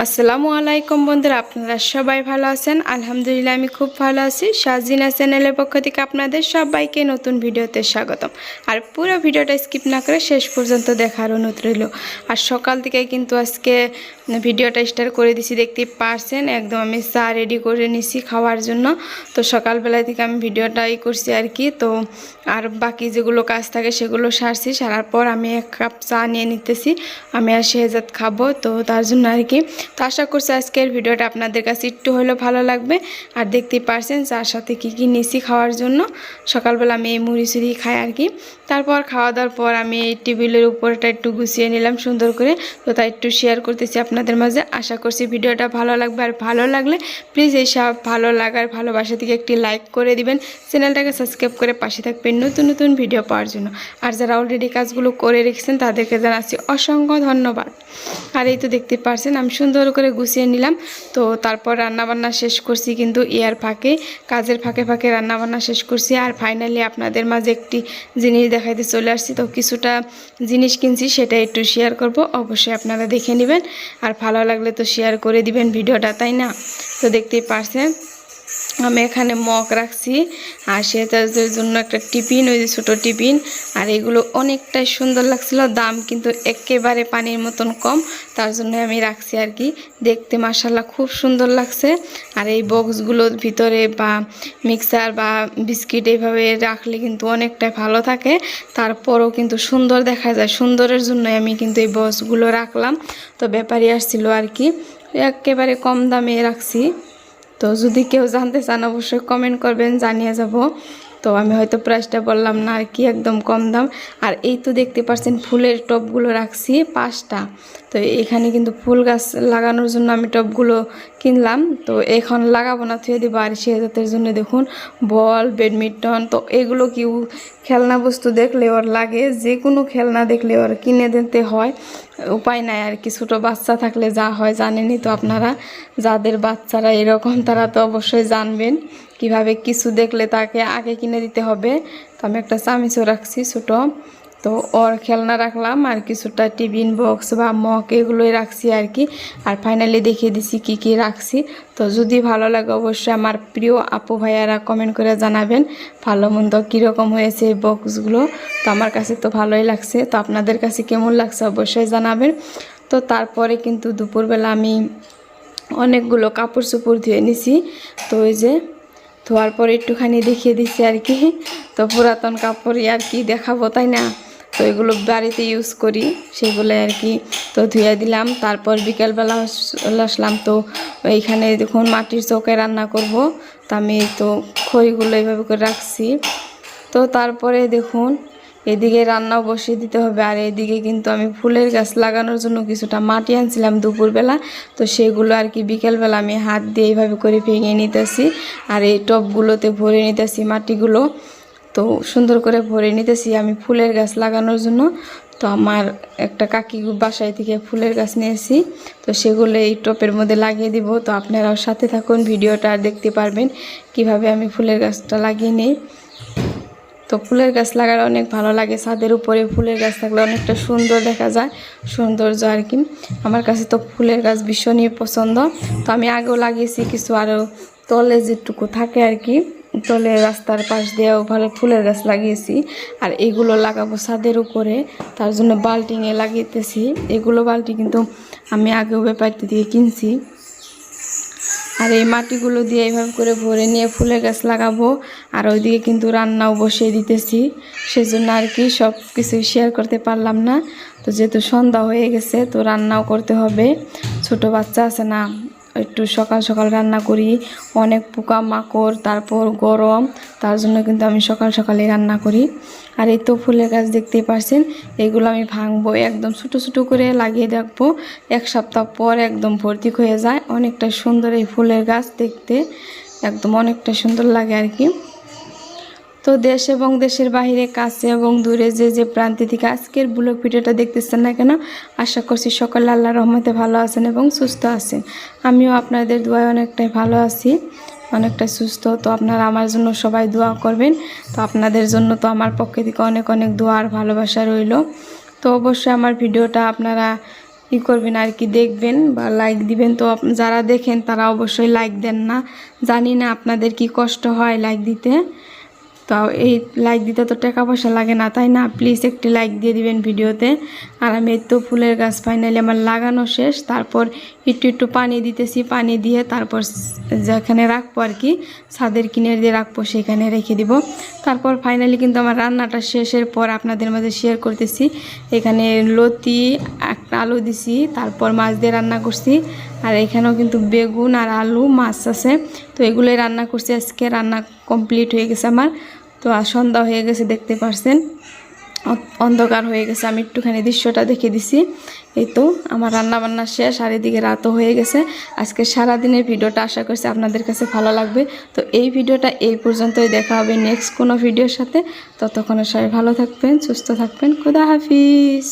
আসসালামু আলাইকুম বন্ধুরা, আপনারা সবাই ভালো আছেন? আলহামদুলিল্লাহ, আমি খুব ভালো আছি। সাজিনা চ্যানেলের পক্ষ থেকে আপনাদের সবাইকে নতুন ভিডিওতে স্বাগতম। আর পুরো ভিডিওটা স্কিপ না করে শেষ পর্যন্ত দেখার অনুরোধ রইল। আর সকাল থেকে কিন্তু আজকে ভিডিওটা স্টার্ট করে দিছি দেখতে পারছেন? একদম আমি চা রেডি করে নিছি খাওয়ার জন্য। তো সকালবেলা থেকে আমি ভিডিওটাই করছি আর কি। তো আর বাকি যেগুলো কাজ থাকে সেগুলো সারছি। সারার পর আমি এক কাপ চা নিয়ে নিতেছি। আমি আর শেহজাদ খাব। তো তার জন্য আর কি তো আশা করছি আজকের ভিডিওটা আপনাদের কাছে একটু হলেও ভালো লাগবে। আর দেখতেই পারছেন চার সাথে কি কি নিছি খাওয়ার জন্য। সকালবেলা আমি এই মুড়ি সুড়ি খাই আর কি। তারপর খাওয়া দাওয়ার পর আমি এই টেবিলের উপরটা একটু গুছিয়ে নিলাম সুন্দর করে। তো তাই একটু শেয়ার করতেছি আপনাদের মাঝে। আশা করছি ভিডিওটা ভালো লাগবে। আর ভালো লাগলে প্লিজ এই সব ভালো লাগার ভালোবাসা থেকে একটি লাইক করে দিবেন। চ্যানেলটাকে সাবস্ক্রাইব করে পাশে থাকবেন নতুন নতুন ভিডিও পাওয়ার জন্য। আর যারা অলরেডি কাজগুলো করে রেখেছেন তাদেরকে জানাচ্ছি অসংখ্য ধন্যবাদ। আর এই তো দেখতে পারছেন আমি সুন্দর করে গুছিয়ে নিলাম। তো তারপর রান্নাবান্না শেষ করছি কিন্তু ইয়ার ফাঁকে, কাজের ফাঁকে ফাঁকে রান্নাবান্না শেষ করছি। আর ফাইনালি আপনাদের মাঝে একটি জিনিস দেখাইতে চলে আসছি। তো কিছুটা জিনিস কিনছি, সেটা একটু শেয়ার করব। অবশ্যই আপনারা দেখে নেবেন। আর ভালো লাগলে তো শেয়ার করে দিবেন ভিডিওটা, তাই না? তো দেখতেই পারছেন। আমি এখানে মগ রাখছি, আর সেটার জন্য একটা টিফিন, ওই যে ছোটো টিফিন, আর এগুলো অনেকটাই সুন্দর লাগছিল, দাম কিন্তু একেবারে পানির মতন কম, তার জন্য আমি রাখছি আর কি। দেখতে মাসাল্লাহ খুব সুন্দর লাগছে, আর এই বক্সগুলোর ভিতরে বা মিক্সার বা বিস্কিট এইভাবে রাখলে কিন্তু অনেকটাই ভালো থাকে, তারপরও কিন্তু সুন্দর দেখা যায়, সুন্দরের জন্য আমি কিন্তু এই বক্সগুলো রাখলাম। তো ব্যাপারই আসছিল আর কি, একেবারে কম দামে রাখছি। তো যদি কেউ জানতে চান অবশ্যই কমেন্ট করবেন জানিয়ে যাব। তো আমি হয়তো প্রাইসটা বললাম না, আর কি একদম কম দাম। আর এই তো দেখতে পাচ্ছেন ফুলের টবগুলো রাখছি পাঁচটা। তো এখানে কিন্তু ফুল গাছ লাগানোর জন্য আমি টবগুলো কিনলাম। তো এখন লাগাবো না, থুয়ে দেবো। আর সেজাতের জন্য দেখুন, বল, ব্যাডমিন্টন, তো এগুলো কি খেলনা বস্তু দেখলে ওর লাগে। যে কোনো খেলনা দেখলে ওর কিনে দিতে হয়। উপায় নাই আর কি, ছোটো বাচ্চা থাকলে যা হয় জানেনই তো আপনারা। যাদের বাচ্চারা এরকম, তারা তো অবশ্যই জানবেন। কীভাবে কিছু দেখলে তাকে আগে কিনে দিতে হবে? তো আমি একটা চামিচও রাখছি ছোটো। তো ওর খেলনা রাখলাম আর কিছুটা টিফিন বক্স বা মগ এগুলোই রাখছি আর কি। আর ফাইনালি দেখিয়ে দিছি কি কি রাখছি। তো যদি ভালো লাগে অবশ্যই আমার প্রিয় আপু ভাইয়ারা কমেন্ট করে জানাবেন, ভালো মন্দ কীরকম হয়েছে এই বক্সগুলো। তো আমার কাছে তো ভালোই লাগছে। তো আপনাদের কাছে কেমন লাগছে অবশ্যই জানাবেন। তো তারপরে কিন্তু দুপুরবেলা আমি অনেকগুলো কাপড় চোপড় ধুয়ে নিছি। তো ওই যে ধোয়ার পর একটুখানি দেখিয়ে দিচ্ছি আর কি। তো পুরাতন কাপড়ই আর কি দেখাবো, তাই না? তো এগুলো বাড়িতে ইউজ করি, সেগুলো আর কি। তো ধুয়ে দিলাম, তারপর বিকেলবেলা আসলাম। তো এইখানে দেখুন মাটির চৌকে রান্না করব। তো আমি তো খইগুলো এইভাবে করে রাখছি। তো তারপরে দেখুন এদিকে রান্নাও বসিয়ে দিতে হবে, আর এদিকে কিন্তু আমি ফুলের গাছ লাগানোর জন্য কিছুটা মাটি আনছিলাম দুপুরবেলা। তো সেগুলো আর কি বিকেলবেলা আমি হাত দিয়ে এইভাবে করে ভেঙে নিতেছি, আর এই টবগুলোতে ভরে নিতেছি মাটিগুলো। তো সুন্দর করে ভরে নিতেছি আমি ফুলের গাছ লাগানোর জন্য। তো আমার একটা কাকি বাসায় থেকে ফুলের গাছ নিয়েছি, তো সেগুলো এই টপের মধ্যে লাগিয়ে দিব। তো আপনারাও সাথে থাকুন, ভিডিওটা দেখতে পারবেন কীভাবে আমি ফুলের গাছটা লাগিয়ে নিই। তো ফুলের গাছ লাগালে অনেক ভালো লাগে, ছাদের উপরে ফুলের গাছ থাকলে অনেকটা সুন্দর দেখা যায়, সৌন্দর্য আর কি। আমার কাছে তো ফুলের গাছ ভীষণই পছন্দ। তো আমি আগেও লাগিয়েছি কিছু আরও তলে যেটুকু থাকে আর কি, তলে রাস্তার পাশ দিয়েও ভালো ফুলের গাছ লাগিয়েছি। আর এগুলো লাগাবো ছাদের উপরে, তার জন্য বাল্টিংয়ে লাগিয়েতেছি। এগুলো বালতি কিন্তু আমি আগেও ব্যাপারটি দিয়ে কিনছি। আর এই মাটিগুলো দিয়ে এইভাবে করে ভরে নিয়ে ফুলের গাছ লাগাবো। আর ওইদিকে কিন্তু রান্নাও বসিয়ে দিতেছি। সেজন্য আর কি সব কিছু শেয়ার করতে পারলাম না। তো যেহেতু সন্ধ্যা হয়ে গেছে, তো রান্নাও করতে হবে। ছোট বাচ্চা আছে না একটু সকাল সকাল রান্না করি, অনেক পোকা মাকড় তারপর গরম, তার জন্য কিন্তু আমি সকাল সকালে রান্না করি। আর এই তো ফুলের গাছ দেখতেই পারছেন, এগুলো আমি ভাঙবো, একদম ছোটো ছোটো করে লাগিয়ে রাখব। এক সপ্তাহ পর একদম ভর্তি হয়ে যায়, অনেকটা সুন্দর এই ফুলের গাছ দেখতে, একদম অনেকটা সুন্দর লাগে আর কি। তো দেশ এবং দেশের বাইরে কাছে এবং দূরে যে যে প্রান্তি থেকে আজকের ব্লগ ভিডিওটা দেখতেছেন না কেন, আশা করছি সকলে আল্লাহ রহমতে ভালো আছেন এবং সুস্থ আছেন। আমিও আপনাদের দোয়ায় অনেকটাই ভালো আছি অনেকটা সুস্থ। তো আপনারা আমার জন্য সবাই দোয়া করবেন। তো আপনাদের জন্য তো আমার পক্ষে থেকে অনেক অনেক দোয়া আর ভালোবাসা রইল। তো অবশ্যই আমার ভিডিওটা আপনারা ই করবেন আর কি দেখবেন বা লাইক দিবেন। তো যারা দেখেন তারা অবশ্যই লাইক দেন না। জানি না আপনাদের কি কষ্ট হয় লাইক দিতে। তো এই লাইক দিতে তো টাকা পয়সা লাগে না, তাই না? প্লিজ একটি লাইক দিয়ে দিবেন ভিডিওতে। আর আমি তো ফুলের গাছ ফাইনালি আমার লাগানো শেষ। তারপর একটু একটু পানি দিতেছি, পানি দিয়ে তারপর যেখানে রাখব আর কি, ছাদের কিনে দিয়ে রাখব, সেখানে রেখে দিব। তারপর ফাইনালি কিন্তু আমার রান্নাটা শেষের পর আপনাদের মাঝে শেয়ার করতেছি। এখানে লতি, একটা আলু দিছি, তারপর মাছ দিয়ে রান্না করছি। আর এখানেও কিন্তু বেগুন আর আলু মাছ আছে। তো এগুলোই রান্না করছি। আজকে রান্না কমপ্লিট হয়ে গেছে আমার। তো আর সন্ধ্যা হয়ে গেছে, দেখতে পারছেন। অন্ধকার হয়ে গেছে, আমি একটুখানি দৃশ্যটা দেখে দিছি। এই তো, আমার রান্নাবান্নার শেষ, আর এদিকে রাতও হয়ে গেছে। আজকে সারাদিনের ভিডিওটা আশা করছি আপনাদের কাছে ভালো লাগবে। তো, এই ভিডিওটা এই পর্যন্তই, দেখা হবে নেক্সট কোনো ভিডিওর সাথে। ততক্ষণে সবাই ভালো থাকবেন, সুস্থ থাকবেন, খুদা হাফিজ।